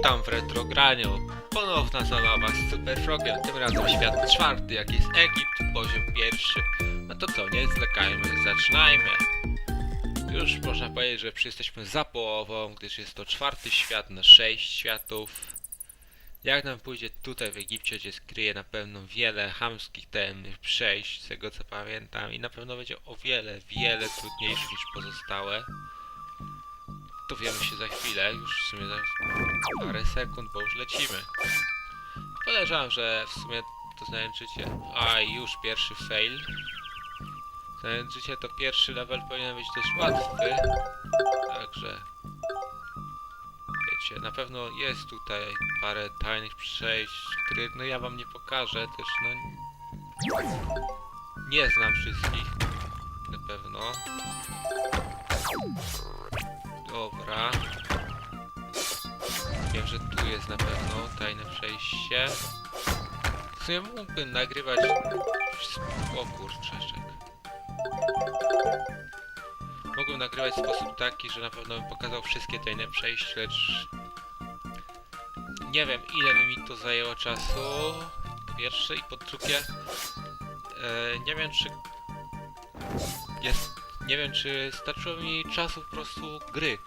Witam w retrograniu. Ponowna zabawa z Super Frogiem, tym razem świat czwarty, jak jest Egipt, poziom pierwszy. No to co, nie zwlekajmy, zaczynajmy. Już można powiedzieć, że jesteśmy za połową, gdyż jest to czwarty świat na sześć światów. Jak nam pójdzie tutaj w Egipcie, gdzie skryje na pewno wiele chamskich tajemnych przejść, z tego co pamiętam, i na pewno będzie o wiele, wiele trudniejszy niż pozostałe. Dowiemy się za chwilę, już w sumie za parę sekund, bo już lecimy. Podejrzewam, że w sumie to znajdziecie... A, i już pierwszy fail. Znajdziecie to pierwszy level powinien być dość łatwy. Także... Wiecie, na pewno jest tutaj parę tajnych przejść, których no ja wam nie pokażę też, no... Nie znam wszystkich. Na pewno. Dobra. Wiem, że tu jest na pewno tajne przejście. W sumie mógłbym nagrywać... O kurczaszek. Mógłbym nagrywać w sposób taki, że na pewno bym pokazał wszystkie tajne przejścia, lecz... Nie wiem ile by mi to zajęło czasu. Po pierwsze i po drugie... E, nie wiem czy... Jest nie wiem, czy starczyło mi czasu po prostu gry.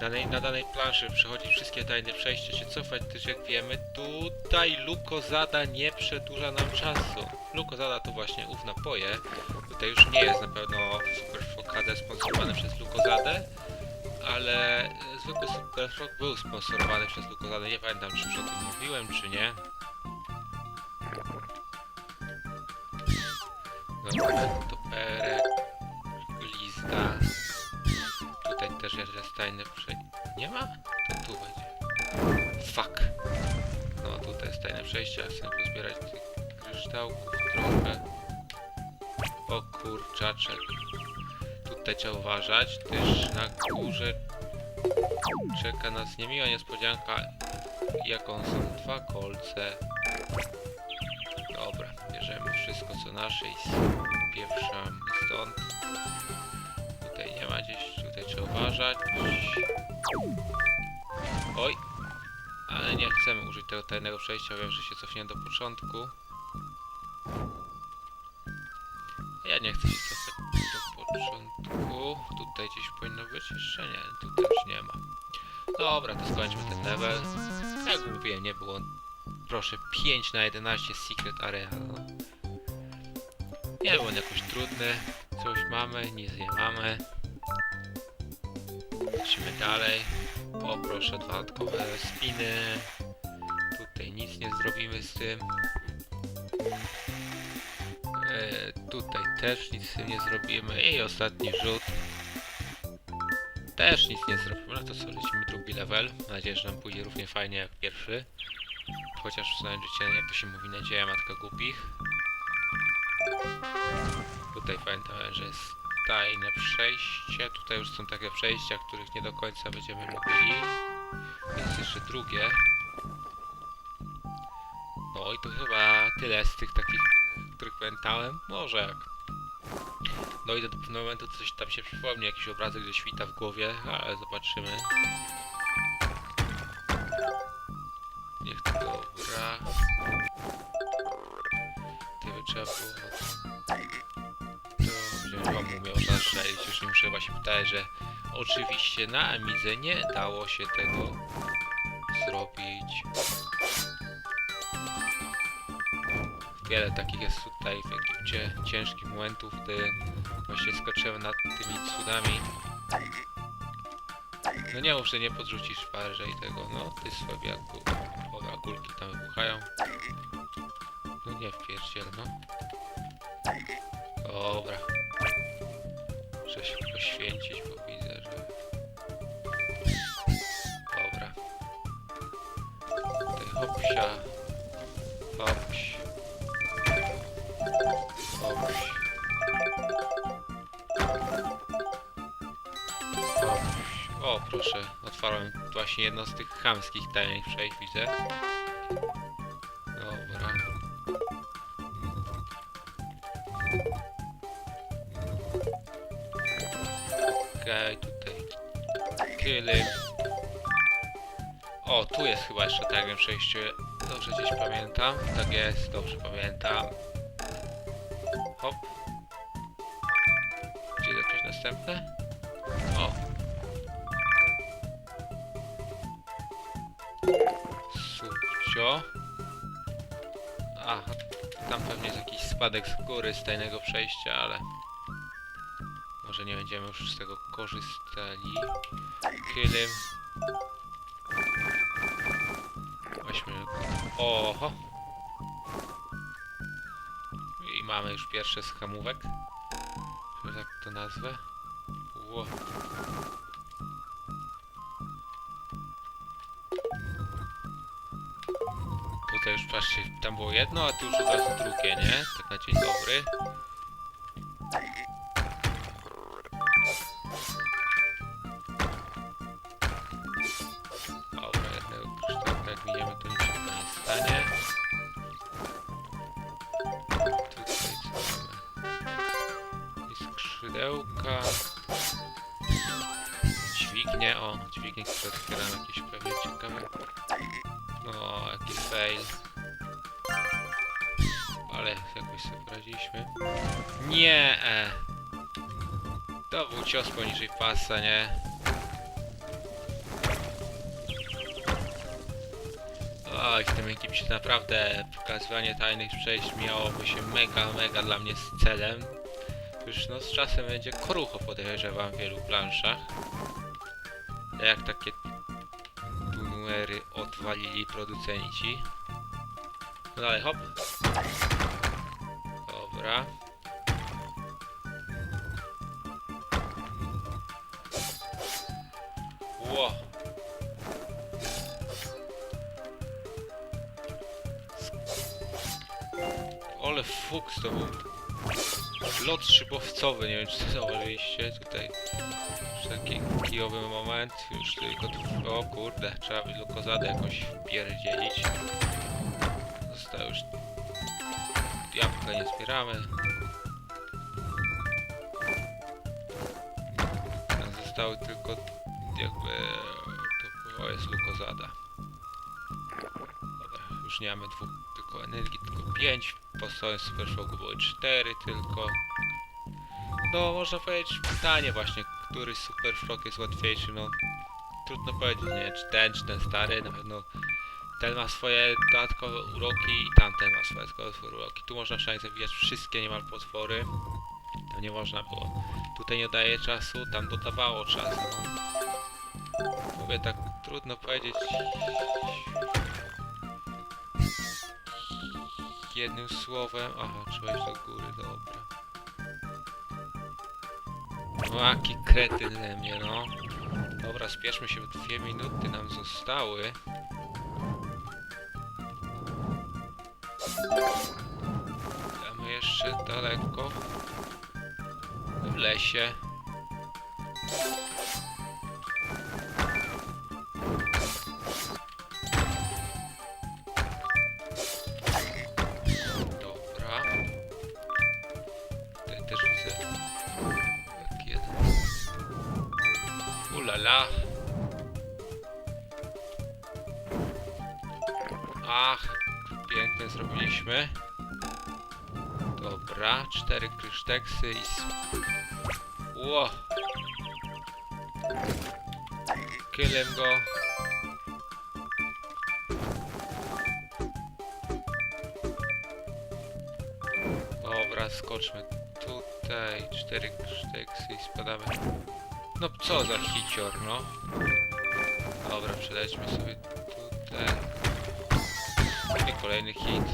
Danej, na danej planszy przechodzić wszystkie tajne przejścia, się cofać, też jak wiemy, tutaj Lukozada nie przedłuża nam czasu. Lukozada to właśnie ów napoje. Tutaj już nie jest na pewno Super Frog sponsorowany przez Lukozadę, ale zwykły Super Frog był sponsorowany przez Lukozadę. Nie pamiętam, czy już o tym mówiłem, czy nie. Też jest tajny przejście. Nie ma? To tu będzie. Fuck. No tutaj jest tajne przejście, ja chcę pozbierać tych kryształków trochę. O kurczaczek. Tutaj trzeba uważać, gdyż na górze czeka nas niemiła niespodzianka, jaką są dwa kolce. Dobra, bierzemy wszystko co nasze i spieprzamy stąd. Tutaj nie ma gdzieś, tutaj trzeba uważać. Oj! Ale nie chcemy użyć tego tajnego przejścia, wiem, że się cofnie do początku. Ja nie chcę się cofać do początku. Tutaj gdzieś powinno być jeszcze? Nie, tutaj już nie ma. Dobra, to skończmy ten level. Jak mówiłem, nie było proszę 5 na 11 Secret Area. No. Nie był on jakoś trudny. Coś mamy, nic nie mamy. Lecimy dalej. O proszę, dodatkowe spiny. Tutaj nic nie zrobimy z tym. E, tutaj też nic z tym nie zrobimy. I ostatni rzut. Też nic nie zrobimy. No to co, lecimy drugi level. Mam nadzieję, że nam pójdzie równie fajnie jak pierwszy. Chociaż znajdziecie, jak to się mówi, nadzieja matka głupich. Tutaj pamiętałem, że jest tajne przejście. Tutaj już są takie przejścia, których nie do końca będziemy mogli. Jest jeszcze drugie. No i to chyba tyle z tych takich, których pamiętałem. Może jak. Dojdę do pewnego momentu, coś tam się przypomni, jakiś obrazek, gdzie świta w głowie, ale zobaczymy. Niech to dobra. Gdyby trzeba było... zastrzelić. Już muszę chyba się że oczywiście na Amidze nie dało się tego zrobić. Wiele takich jest tutaj w Egipcie ciężkich momentów, gdy właśnie skoczyłem nad tymi cudami. No nie mów, że nie podrzucisz parze i tego, no ty słabiaku. Dobra, kulki tam wybuchają. No nie wpierdziel, no. Dobra coś poświęcić, bo widzę, że... Dobra. Tutaj hopsia. Hopś. O, proszę, otwarłem właśnie jedno z tych chamskich tajemnic przejść, widzę. Okej, tutaj. Killing. O, tu jest chyba jeszcze tajne przejście. Dobrze gdzieś pamiętam. Tak jest, dobrze pamiętam. Hop. Gdzie jakieś następne? O. Subcio. Aha, tam pewnie jest jakiś spadek z góry z tajnego przejścia, ale... Może nie będziemy już z tego korzystali. Killim. Weźmy... Oho! I mamy już pierwszy z hamówek. Że tak to nazwę. Ło. Tutaj już patrzcie, tam było jedno, a tu już od razu drugie, nie? Tak na dzień dobry. Które otwieram jakieś pewnie ciekawe. O, jaki fail. Ale jakoś sobie poradziliśmy. Nie! E. To był cios poniżej pasa, nie? Oj, w tym ekipie naprawdę pokazywanie tajnych przejść miałoby się mega, mega dla mnie z celem. Już no z czasem będzie krucho podejrzewam w wielu planszach. Jak takie tu numery odwalili producenci. No dalej, hop. Dobra. Ło. Ole fuks to był. Lot szybowcowy, nie wiem czy zauważyliście tutaj. Już taki kijowy moment, już tylko O kurde, trzeba by lukozadę jakoś wpierdzielić. Zostało już... Jabłka nie zbieramy. Zostały tylko jakby... To jest lukozada. Dobra, już nie mamy dwóch tylko energii, tylko pięć. Po stronie Super Shocku były cztery tylko. No, można powiedzieć pytanie właśnie, który Super Shock jest łatwiejszy, no trudno powiedzieć, nie, czy ten, czy ten stary, na pewno ten ma swoje dodatkowe uroki i tamten ma swoje dodatkowe uroki. Tu można przynajmniej zabijać wszystkie niemal potwory. Tam nie można było. Tutaj nie daje czasu, tam dodawało czasu. Mówię tak, trudno powiedzieć jednym słowem. Aha, trzeba iść do góry, dobra. No, jaki kretyn ze mnie, no. Dobra, spieszmy się, dwie minuty nam zostały. Damy jeszcze daleko. W lesie. Ulala. Ach, pięknie zrobiliśmy. Dobra, cztery kryszteksy i... Ło! Killem go. Dobra, skoczmy tutaj. Cztery kryszteksy i spadamy. No co za hicior, no. Dobra, przelećmy sobie tutaj. I kolejny hit.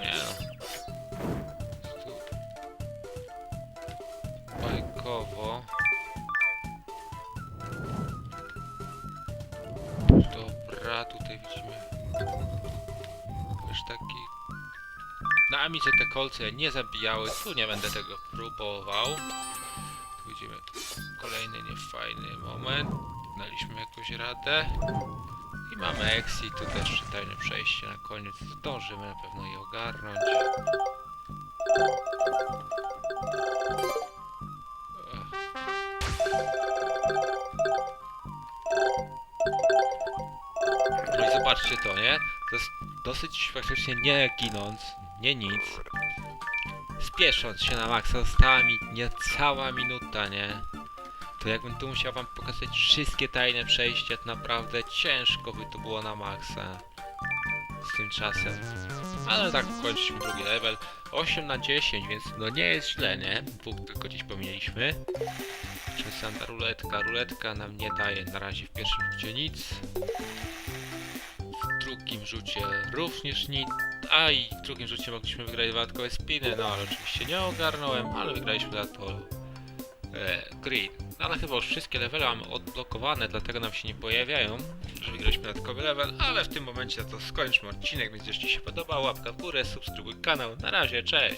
Nie no. Bajkowo. Dobra, tutaj widzimy aż taki... Na Amice te kolce nie zabijały, tu nie będę tego próbował. Kolejny niefajny moment. Daliśmy jakąś radę. I mamy exit, tu też tajne przejście na koniec. Zdążymy na pewno je ogarnąć. No i zobaczcie to, nie? Dosyć faktycznie nie ginąc, nie nic. Spiesząc się na maksa, została mi niecała minuta, nie? Jakbym tu musiał wam pokazać wszystkie tajne przejścia, to naprawdę ciężko by to było na maksa. Z tym czasem. Ale tak kończyliśmy drugi level. 8 na 10, więc no nie jest źle, nie? Dwóch tylko gdzieś pomieiliśmy. Czy Santa ruletka? Ruletka nam nie daje na razie w pierwszym rzucie nic. W drugim rzucie również nic. A i w drugim rzucie mogliśmy wygrać dodatkowe spiny, no ale oczywiście nie ogarnąłem, ale wygraliśmy za to e, green. No ale chyba już wszystkie levele mamy odblokowane, dlatego nam się nie pojawiają, że wygraliśmy dodatkowy level, ale w tym momencie to skończmy odcinek, więc jeśli się podobał, łapka w górę, subskrybuj kanał. Na razie, cześć!